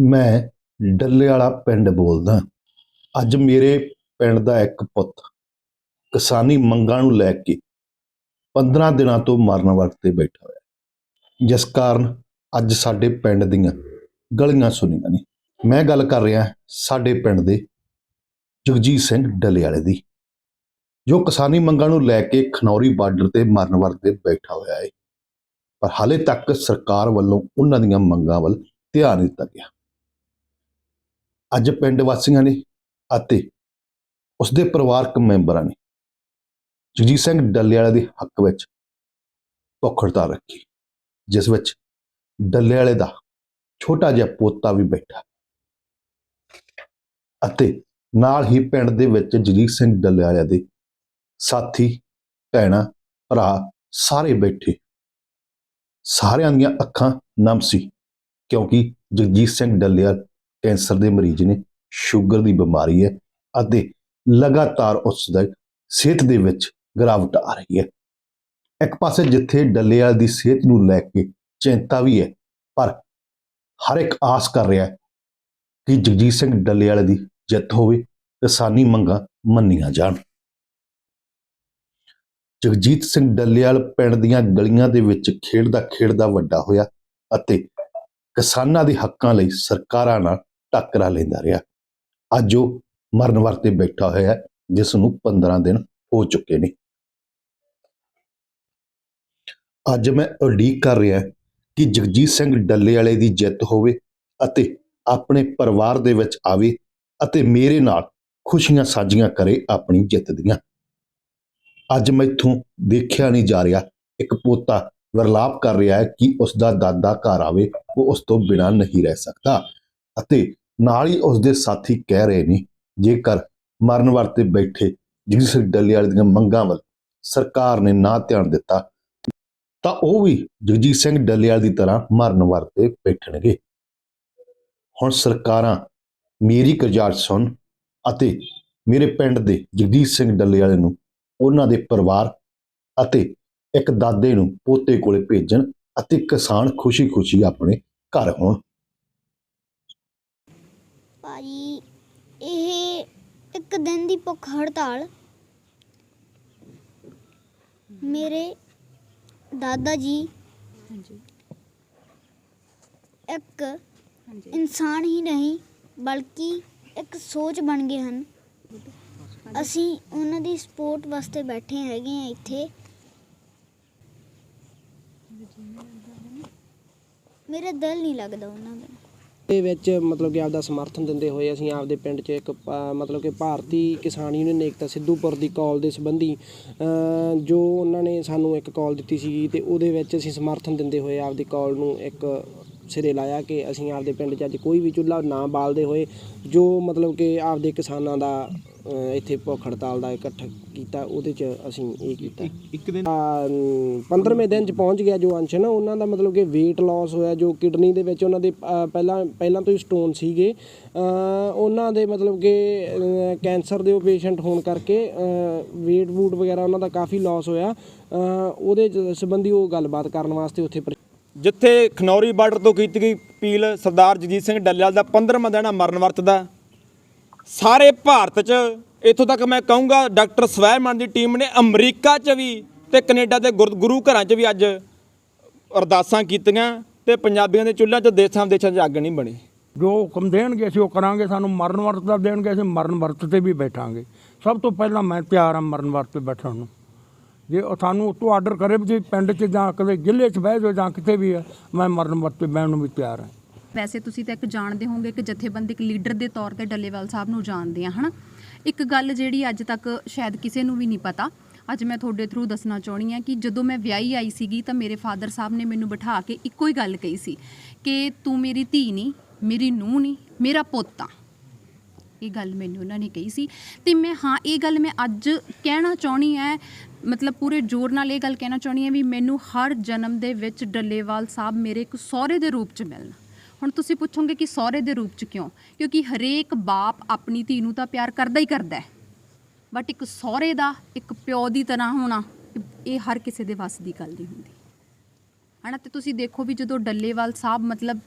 ਮੈਂ ਡੱਲੇ ਵਾਲਾ ਪਿੰਡ ਬੋਲਦਾ ਅੱਜ ਮੇਰੇ ਪਿੰਡ ਦਾ ਇੱਕ ਪੁੱਤ ਕਿਸਾਨੀ ਮੰਗਾਂ ਨੂੰ ਲੈ ਕੇ 15 ਦਿਨਾਂ ਤੋਂ ਮਰਨ ਵਰਤ ਤੇ ਬੈਠਾ ਹੋਇਆ ਜਿਸ ਕਾਰਨ ਅੱਜ ਸਾਡੇ ਪਿੰਡ ਦੀਆਂ ਗਲੀਆਂ ਸੁਣੀਆਂ ਨੇ। ਮੈਂ ਗੱਲ ਕਰ ਰਿਹਾ ਸਾਡੇ ਪਿੰਡ ਦੇ ਜਗਜੀਤ ਸਿੰਘ ਡੱਲੇ ਵਾਲੇ ਦੀ, ਜੋ ਕਿਸਾਨੀ ਮੰਗਾਂ ਨੂੰ ਲੈ ਕੇ ਖਨੌਰੀ ਬਾਰਡਰ ਤੇ ਮਰਨ ਵਰਤ ਤੇ ਬੈਠਾ ਹੋਇਆ ਹੈ। ਪਰ ਹਾਲੇ ਤੱਕ ਸਰਕਾਰ ਵੱਲੋਂ ਉਹਨਾਂ ਦੀਆਂ ਮੰਗਾਂ ਵੱਲ ਧਿਆਨ ਦਿੱਤਾ ਗਿਆ। ਅੱਜ ਪਿੰਡ ਵਾਸੀਆਂ ਨੇ ਅਤੇ ਉਸਦੇ ਪਰਿਵਾਰਕ ਮੈਂਬਰਾਂ ਨੇ ਜਗਜੀਤ ਸਿੰਘ ਡੱਲੇਵਾਲੇ ਦੇ ਹੱਕ ਵਿੱਚ ਭੁੱਖ ਹੜਤਾਲ ਰੱਖੀ, ਜਿਸ ਵਿੱਚ ਡੱਲੇਵਾਲੇ ਦਾ ਛੋਟਾ ਜਿਹਾ ਪੋਤਾ ਵੀ ਬੈਠਾ ਅਤੇ ਨਾਲ ਹੀ ਪਿੰਡ ਦੇ ਵਿੱਚ ਜਗਜੀਤ ਸਿੰਘ ਡੱਲੇਵਾਲੇ ਦੇ ਸਾਥੀ, ਭੈਣਾਂ, ਭਰਾ ਸਾਰੇ ਬੈਠੇ। ਸਾਰਿਆਂ ਦੀਆਂ ਅੱਖਾਂ ਨਮ ਸੀ, ਕਿਉਂਕਿ ਜਗਜੀਤ ਸਿੰਘ ਡੱਲੇਵਾਲ ਕੈਂਸਰ ਦੇ ਮਰੀਜ਼ ਨੇ, ਸ਼ੂਗਰ ਦੀ ਬਿਮਾਰੀ ਹੈ ਅਤੇ ਲਗਾਤਾਰ ਉਸ ਦਾ ਸਿਹਤ ਦੇ ਵਿੱਚ ਗਿਰਾਵਟ ਆ ਰਹੀ ਹੈ। ਇੱਕ ਪਾਸੇ ਜਿੱਥੇ ਡੱਲੇਵਾਲ ਦੀ ਸਿਹਤ ਨੂੰ ਲੈ ਕੇ ਚਿੰਤਾ ਵੀ ਹੈ, ਪਰ ਹਰ ਇੱਕ ਆਸ ਕਰ ਰਿਹਾ ਹੈ ਕਿ ਜਗਜੀਤ ਸਿੰਘ ਡੱਲੇਵਾਲ ਦੀ ਜਿੱਤ ਹੋਵੇ ਕਿਸਾਨੀ ਮੰਗਾਂ ਮੰਨੀਆਂ ਜਾਣ। ਜਗਜੀਤ ਸਿੰਘ ਡੱਲੇਵਾਲ ਪਿੰਡ ਦੀਆਂ ਗਲੀਆਂ ਦੇ ਵਿੱਚ ਖੇਡਦਾ ਖੇਡਦਾ ਵੱਡਾ ਹੋਇਆ ਅਤੇ ਕਿਸਾਨਾਂ ਦੇ ਹੱਕਾਂ ਲਈ ਸਰਕਾਰਾਂ ਨਾਲ ਟੱਕਰਾ ਲੈਂਦਾ ਰਿਹਾ। ਅੱਜ ਉਹ ਮਰਨ ਵਰਤੇ ਬੈਠਾ ਹੋਇਆ ਹੈ ਜਿਸ ਨੂੰ 15 ਦਿਨ ਹੋ ਚੁੱਕੇ ਨੇ। ਅੱਜ ਮੈਂ ਉਡੀਕ ਕਰ ਰਿਹਾ ਕਿ ਜਗਜੀਤ ਸਿੰਘ ਡੱਲੇ ਵਾਲੇ ਦੀ ਜਿੱਤ ਹੋਵੇ ਅਤੇ ਆਪਣੇ ਪਰਿਵਾਰ ਦੇ ਵਿੱਚ ਆਵੇ ਅਤੇ ਮੇਰੇ ਨਾਲ ਖੁਸ਼ੀਆਂ ਸਾਂਝੀਆਂ ਕਰੇ ਆਪਣੀ ਜਿੱਤ ਦੀਆਂ। ਅੱਜ ਮੈਥੋਂ ਦੇਖਿਆ ਨਹੀਂ ਜਾ ਰਿਹਾ। ਇੱਕ ਪੋਤਾ ਵਿਰਲਾਪ ਕਰ ਰਿਹਾ ਹੈ ਕਿ ਉਸ ਦਾ ਦਾਦਾ ਘਰ ਆਵੇ, ਉਹ ਉਸ ਤੋਂ ਬਿਨਾਂ ਨਹੀਂ ਰਹਿ ਸਕਦਾ ਅਤੇ ਨਾਲ ਹੀ ਉਸ ਦੇ ਸਾਥੀ ਕਹਿ ਰਹੇ ਨੇ, ਜੇਕਰ ਮਰਨ ਵਰਤੇ ਬੈਠੇ ਜਗਸੀਰ ਡੱਲੇ ਵਾਲੇ ਦੀਆਂ ਮੰਗਾਂ ਵੱਲ ਸਰਕਾਰ ਨੇ ਨਾ ਧਿਆਨ ਦਿੱਤਾ, ਤਾਂ ਉਹ ਵੀ ਜਗਜੀਤ ਸਿੰਘ ਡੱਲੇਵਾਲ ਦੀ ਤਰ੍ਹਾਂ ਮਰਨ ਵਰਤੇ ਬੈਠਣਗੇ। ਹੁਣ ਸਰਕਾਰਾਂ ਮੇਰੀ ਕਰਜਾਰ ਸੁਣ ਅਤੇ ਮੇਰੇ ਪਿੰਡ ਦੇ ਜਗਜੀਤ ਸਿੰਘ ਡੱਲੇਵਾਲ ਨੂੰ ਉਹਨਾਂ ਦੇ ਪਰਿਵਾਰ ਅਤੇ ਇੱਕ ਦਾਦੇ ਨੂੰ ਪੋਤੇ ਕੋਲੇ ਭੇਜਣ ਅਤੇ ਕਿਸਾਨ ਖੁਸ਼ੀ-ਖੁਸ਼ੀ ਆਪਣੇ ਘਰ ਹੋਣ। ਭਾਜੀ ਇਹ ਇੱਕ ਦਿਨ ਦੀ ਭੁੱਖ ਹੜਤਾਲ। ਮੇਰੇ ਦਾਦਾ ਜੀ ਹਾਂਜੀ। ਇੱਕ ਹਾਂਜੀ। ਇਨਸਾਨ ਹੀ ਨਹੀਂ ਬਲਕਿ ਇੱਕ ਸੋਚ ਬਣ ਗਏ ਹਨ। ਅਸੀਂ ਉਹਨਾਂ ਦੀ ਸਪੋਰਟ ਵਾਸਤੇ ਬੈਠੇ ਹੈਗੇ ਆ ਇੱਥੇ। ਮੇਰਾ ਦਿਲ ਨਹੀਂ ਲੱਗਦਾ ਉਹਨਾਂ ਦਾ। ਦੇ ਵਿੱਚ ਮਤਲਬ ਕਿ ਆਪਦਾ ਸਮਰਥਨ ਦਿੰਦੇ ਹੋਏ ਅਸੀਂ ਆਪਦੇ ਪਿੰਡ 'ਚ ਇੱਕ ਪ- ਮਤਲਬ ਕਿ ਭਾਰਤੀ ਕਿਸਾਨ ਯੂਨੀਅਨ ਏਕਤਾ ਸਿੱਧੂਪੁਰ ਦੀ ਕਾਲ ਦੇ ਸੰਬੰਧੀ ਜੋ ਉਹਨਾਂ ਨੇ ਸਾਨੂੰ ਇੱਕ ਕਾਲ ਦਿੱਤੀ ਸੀ ਤੇ ਉਹਦੇ ਵਿੱਚ ਅਸੀਂ ਸਮਰਥਨ ਦਿੰਦੇ ਹੋਏ ਆਪਦੀ ਕਾਲ ਨੂੰ ਇੱਕ ਸਿਰੇ ਲਾਇਆ ਕਿ ਅਸੀਂ ਆਪਦੇ ਪਿੰਡ 'ਚ ਅੱਜ ਕੋਈ ਵੀ ਚੁੱਲ੍ਹਾ ਨਾ ਬਾਲਦੇ ਹੋਏ ਜੋ ਮਤਲਬ ਕਿ ਆਪਦੇ ਕਿਸਾਨਾਂ ਦਾ ਇੱਥੇ ਭੁੱਖ ਹੜਤਾਲ ਦਾ ਇਕੱਠ ਕੀਤਾ ਉਹਦੇ 'ਚ ਅਸੀਂ ਇਹ ਕੀਤਾ। ਇੱਕ ਦਿਨ 15ਵੇਂ ਦਿਨ ਚ ਪਹੁੰਚ ਗਿਆ ਜੋ ਅੰਸ਼ ਨਾ ਉਹਨਾਂ ਦਾ ਮਤਲਬ ਕਿ weight loss ਹੋਇਆ ਜੋ ਕਿਡਨੀ ਦੇ ਵਿੱਚ ਉਹਨਾਂ ਦੇ ਪਹਿਲਾਂ ਪਹਿਲਾਂ ਤੋਂ ਹੀ ਸਟੋਨ ਸੀਗੇ। ਉਹਨਾਂ ਦੇ ਮਤਲਬ ਕਿ ਕੈਂਸਰ ਦੇ ਉਹ ਪੇਸ਼ੈਂਟ ਹੋਣ ਕਰਕੇ weight ਵੂਟ ਵਗੈਰਾ ਉਹਨਾਂ ਦਾ ਕਾਫੀ ਲਾਸ ਹੋਇਆ। ਉਹਦੇ ਸੰਬੰਧੀ ਉਹ ਗੱਲਬਾਤ ਕਰਨ ਵਾਸਤੇ ਉੱਥੇ ਜਿੱਥੇ ਖਨੌਰੀ ਬਾਰਡਰ ਤੋਂ ਕੀਤੀ ਗਈ ਅਪੀਲ ਸਰਦਾਰ ਜਗਜੀਤ ਸਿੰਘ ਡੱਲੇਵਾਲ ਦਾ 15ਵਾਂ ਦਿਨ ਮਰਨ ਵਰਤ ਦਾ ਸਾਰੇ ਭਾਰਤ 'ਚ, ਇੱਥੋਂ ਤੱਕ ਮੈਂ ਕਹੂੰਗਾ ਡਾਕਟਰ ਸਵੈਮਨ ਦੀ ਟੀਮ ਨੇ ਅਮਰੀਕਾ 'ਚ ਵੀ ਤੇ ਕੈਨੇਡਾ ਦੇ ਗੁਰ- ਗੁਰੂ ਘਰਾਂ 'ਚ ਵੀ ਅੱਜ ਅਰਦਾਸਾਂ ਕੀਤੀਆਂ ਤੇ ਪੰਜਾਬੀਆਂ ਦੇ ਚੁੱਲ੍ਹਿਆਂ 'ਚ ਦੇਸਾਂ ਵਿਦੇਸ਼ਾਂ 'ਚ ਅੱਗ ਨਹੀਂ ਬਣੀ। ਜੋ ਹੁਕਮ ਦੇਣਗੇ ਅਸੀਂ ਉਹ ਕਰਾਂਗੇ, ਸਾਨੂੰ ਮਰਨ ਵਰਤ ਦਾ ਦੇਣਗੇ, ਅਸੀਂ ਮਰਨ ਵਰਤ ਤੇ ਵੀ ਬੈਠਾਂਗੇ। ਸਭ ਤੋਂ ਪਹਿਲਾਂ ਮੈਂ ਤਿਆਰ ਹਾਂ ਮਰਨ ਵਰਤ ਤੇ ਬੈਠਣ ਨੂੰ। ਜੇ ਸਾਨੂੰ ਉੱਤੋਂ ਆਰਡਰ ਕਰੇ ਵੀ ਤੁਸੀਂ ਪਿੰਡ 'ਚ ਜਾਂ ਕਦੇ ਜ਼ਿਲ੍ਹੇ 'ਚ ਬਹਿ ਜਾਓ ਜਾਂ ਕਿਤੇ ਵੀ ਹੈ ਮੈਂ ਮਰਨ ਵਰਤ ਤੇ ਬਹਿਣ ਨੂੰ ਵੀ ਤਿਆਰ ਹਾਂ। ਵੈਸੇ ਤੁਸੀਂ ਤਾਂ ਇੱਕ ਜਾਣਦੇ ਹੋਵੋਗੇ ਇੱਕ ਜਥੇਬੰਦੀ, ਇੱਕ ਲੀਡਰ ਦੇ ਤੌਰ ਤੇ ਡੱਲੇਵਾਲ ਸਾਹਿਬ ਨੂੰ ਜਾਣਦੇ ਆ, ਹਨਾ? ਇੱਕ ਗੱਲ ਜਿਹੜੀ ਅੱਜ ਤੱਕ ਸ਼ਾਇਦ ਕਿਸੇ ਨੂੰ ਵੀ ਨਹੀਂ ਪਤਾ, ਅੱਜ ਮੈਂ ਤੁਹਾਡੇ ਥਰੂ ਦੱਸਣਾ ਚਾਹਣੀ ਆ ਕਿ ਜਦੋਂ ਮੈਂ ਵਿਆਹੀ ਆਈ ਸੀਗੀ ਤਾਂ ਮੇਰੇ ਫਾਦਰ ਸਾਹਿਬ ਨੇ ਮੈਨੂੰ ਬਿਠਾ ਕੇ ਇੱਕੋ ਹੀ ਗੱਲ ਕਹੀ ਸੀ ਕਿ ਤੂੰ ਮੇਰੀ ਧੀ ਨਹੀਂ, ਮੇਰੀ ਨੂੰਹ ਨਹੀਂ, ਮੇਰਾ ਪੁੱਤ ਆ। ਇਹ ਗੱਲ ਮੈਨੂੰ ਉਹਨਾਂ ਨੇ ਕਹੀ ਸੀ। ਤੇ ਮੈਂ, ਹਾਂ, ਇਹ ਗੱਲ ਮੈਂ ਅੱਜ ਕਹਿਣਾ ਚਾਹਣੀ ਹੈ, ਮਤਲਬ ਪੂਰੇ ਜ਼ੋਰ ਨਾਲ ਇਹ ਗੱਲ ਕਹਿਣਾ ਚਾਹਣੀ ਹੈ ਵੀ ਮੈਨੂੰ ਹਰ ਜਨਮ ਦੇ ਵਿੱਚ ਡੱਲੇਵਾਲ ਸਾਹਿਬ ਮੇਰੇ ਇੱਕ ਸਹੁਰੇ ਦੇ ਰੂਪ 'ਚ ਮਿਲਣ। ਹੁਣ ਤੁਸੀਂ ਪੁੱਛੋਗੇ ਕਿ ਸਹੁਰੇ ਦੇ ਰੂਪ ਚ ਕਿਉਂ? ਕਿਉਂਕਿ ਹਰੇਕ ਬਾਪ ਆਪਣੀ ਧੀ ਨੂੰ ਤਾਂ ਪਿਆਰ ਕਰਦਾ ਹੀ ਕਰਦਾ ਹੈ। ਬਟ ਇੱਕ ਸਹੁਰੇ ਦਾ, ਇੱਕ ਪਿਓ ਦੀ ਤਰ੍ਹਾਂ ਹੋਣਾ, ਇਹ ਹਰ ਕਿਸੇ ਦੇ ਵੱਸ ਦੀ ਗੱਲ ਨਹੀਂ ਹੁੰਦੀ। ਹਨਾ, ਤੇ ਤੁਸੀਂ ਦੇਖੋ ਵੀ ਜਦੋਂ ਡੱਲੇਵਾਲ ਸਾਹਿਬ ਮਤਲਬ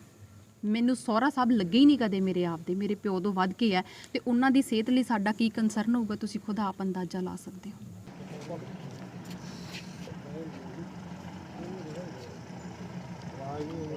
ਮੈਨੂੰ ਸਹੁਰਾ ਸਾਹਿਬ ਲੱਗੇ ਹੀ ਨਹੀਂ ਕਦੇ ਮੇਰੇ ਆਪ ਦੇ, ਮੇਰੇ ਪਿਓ ਤੋਂ ਵੱਧ ਕੇ ਹੈ, ਤੇ ਉਹਨਾਂ ਦੀ ਸਿਹਤ ਲਈ ਸਾਡਾ ਕੀ ਕੰਸਰਨ ਹੋਊਗਾ, ਤੁਸੀਂ ਖੁਦ ਆਪ ਅੰਦਾਜ਼ਾ ਲਾ ਸਕਦੇ ਹੋ। ਵਾਹਿਗੁਰੂ